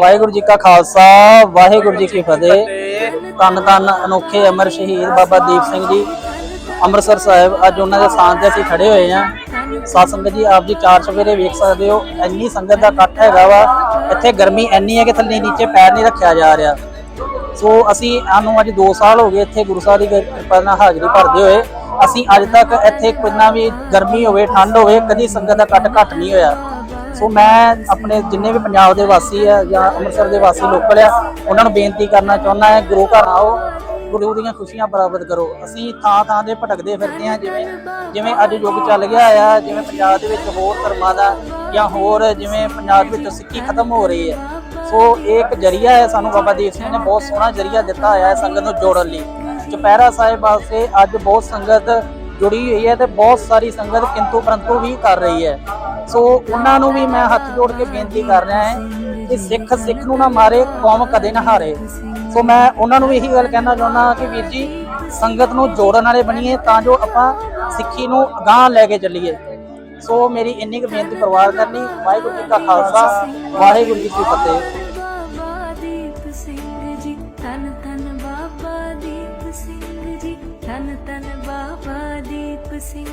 ਵਾਹਿਗੁਰੂ ਜੀ ਕਾ ਖਾਲਸਾ, ਵਾਹਿਗੁਰੂ ਜੀ ਕੀ ਫਤਿਹ। ਧੰਨ ਧੰਨ ਅਨੋਖੇ ਅਮਰ ਸ਼ਹੀਦ ਬਾਬਾ ਦੀਪ ਸਿੰਘ ਜੀ। ਅੰਮ੍ਰਿਤਸਰ ਸਾਹਿਬ, ਅੱਜ ਉਹਨਾਂ ਦੇ ਸਾਥ ਤੇ ਅਸੀਂ ਖੜੇ ਹੋਏ ਹਾਂ। ਸਾਧ ਸੰਗਤ ਜੀ, ਆਪ ਜੀ ਚਾਰ ਚਵੇਰੇ ਵੇਖ ਸਕਦੇ ਹੋ। ਇੰਨੀ ਸੰਗਤ ਦਾ ਇਕੱਠ ਹੈਗਾ ਵਾ। ਇੱਥੇ ਗਰਮੀ ਇੰਨੀ ਹੈ ਕਿ ਥੱਲੇ ਨੀਚੇ ਪੈਰ ਨਹੀਂ ਰੱਖਿਆ ਜਾ ਰਿਹਾ। ਸੋ ਅਸੀਂ, ਸਾਨੂੰ ਅੱਜ 2 ਸਾਲ ਹੋ ਗਏ ਇੱਥੇ ਗੁਰੂ ਸਾਹਿਬ ਦੀ ਕਿਰਪਾ ਨਾਲ ਹਾਜ਼ਰੀ ਭਰਦੇ ਹੋਏ। ਅਸੀਂ ਅੱਜ ਤੱਕ ਇੱਥੇ ਕਿੰਨਾ ਵੀ ਗਰਮੀ ਹੋਵੇ, ਠੰਡ ਹੋਵੇ, ਕਦੀ ਸੰਗਤ ਦਾ ਕੱਟ ਘੱਟ ਨਹੀਂ ਹੋਇਆ। ਸੋ ਮੈਂ ਆਪਣੇ ਜਿੰਨੇ ਵੀ ਪੰਜਾਬ ਦੇ ਵਾਸੀ ਆ ਜਾਂ ਅੰਮ੍ਰਿਤਸਰ ਦੇ ਵਾਸੀ ਲੋਕਲ ਆ, ਉਹਨਾਂ ਨੂੰ ਬੇਨਤੀ ਕਰਨਾ ਚਾਹੁੰਦਾ ਹੈ, ਗੁਰੂ ਘਰ ਆਓ, ਗੁਰੂ ਦੀਆਂ ਖੁਸ਼ੀਆਂ ਪ੍ਰਾਪਤ ਕਰੋ। ਅਸੀਂ ਥਾਂ ਥਾਂ ਦੇ ਭਟਕਦੇ ਫਿਰਦੇ ਆ ਜਿਵੇਂ ਜਿਵੇਂ ਅੱਜ ਯੁੱਗ ਚੱਲ ਗਿਆ ਆ, ਜਿਵੇਂ ਪੰਜਾਬ ਦੇ ਵਿੱਚ ਹੋਰ ਧਰਮਾਂ ਦਾ ਜਾਂ ਹੋਰ ਜਿਵੇਂ ਪੰਜਾਬ ਵਿੱਚ ਸਿੱਖੀ ਖਤਮ ਹੋ ਰਹੀ ਹੈ। ਸੋ ਇਹ ਇੱਕ ਜਰੀਆ ਹੈ ਸਾਨੂੰ ਬਾਬਾ ਦੀਪ ਸਿੰਘ ਨੇ ਬਹੁਤ ਸੋਹਣਾ ਜਰੀਆ ਦਿੱਤਾ ਹੋਇਆ ਹੈ ਸੰਗਤ ਨੂੰ ਜੋੜਨ ਲਈ। ਚੁਪਹਿਰਾ ਸਾਹਿਬ ਵਾਸਤੇ ਅੱਜ ਬਹੁਤ ਸੰਗਤ ਜੁੜੀ ਹੋਈ ਹੈ ਤੇ ਬਹੁਤ ਸਾਰੀ ਸੰਗਤ ਕਿੰਤੂ ਪਰੰਤੂ ਵੀ ਕਰ ਰਹੀ ਹੈ। ਸੋ ਉਹਨਾਂ ਨੂੰ ਵੀ ਮੈਂ ਹੱਥ ਜੋੜ ਕੇ ਬੇਨਤੀ ਕਰ ਰਿਹਾ ਹਾਂ ਕਿ ਸਿੱਖ ਸਿੱਖ ਨੂੰ ਨਾ ਮਾਰੇ, ਕੌਮ ਕਦੇ ਨਾ ਹਾਰੇ। ਸੋ ਮੈਂ ਉਹਨਾਂ ਨੂੰ ਵੀ ਇਹੀ ਗੱਲ ਕਹਿਣਾ ਚਾਹੁੰਦਾ ਕਿ ਵੀਰ ਜੀ, ਸੰਗਤ ਨੂੰ ਜੋੜਨ ਵਾਲੇ ਬਣੀਏ ਤਾਂ ਜੋ ਆਪਾਂ ਸਿੱਖੀ ਨੂੰ ਅਗਾਂਹ ਲੈ ਕੇ ਚੱਲੀਏ। ਸੋ ਮੇਰੀ ਇੰਨੀ ਕੁ ਬੇਨਤੀ ਪਰਿਵਾਰ ਕਰਨੀ ਵਾਹਿਗੁਰੂ ਜੀ ਕਾ ਖਾਲਸਾ, ਵਾਹਿਗੁਰੂ ਜੀ ਕੀ ਫਤਿਹ। ਬਾਬਾ ਦੀਪ ਬਾਬਾ ਦੀਪ ਸਿੰਘ ਜੀ, ਧੰਨ ਧੰਨ ਬਾਬਾ ਦੀਪ ਸਿੰਘ